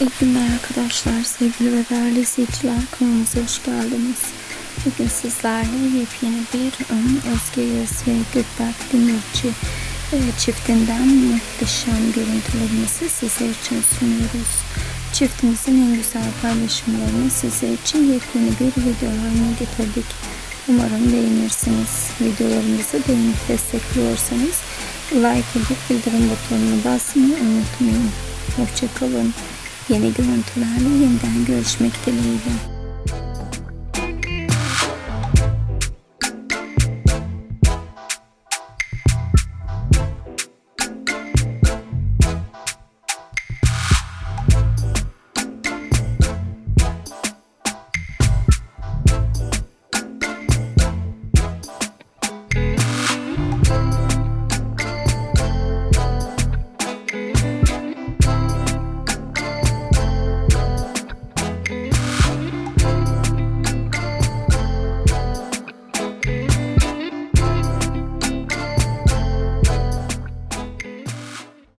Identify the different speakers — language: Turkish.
Speaker 1: İyi günler arkadaşlar, sevgili ve değerli izleyiciler. Kanalımıza hoş geldiniz. Bugün sizlerle yepyeni bir um, Özge Yağız ve Gökberk Demirci e, çiftinden muhteşem görüntülerimizi sizler için sunuyoruz. Çiftimizin en güzel paylaşımlarını sizler için yepyeni bir video haline getirdik. Umarım beğenirsiniz. Videolarımızı beğenip destekliyorsanız like edip bildirim butonuna basmayı unutmayın. Hoşçakalın. Yeni görüntülerle yeniden görüşmek dileğiyle.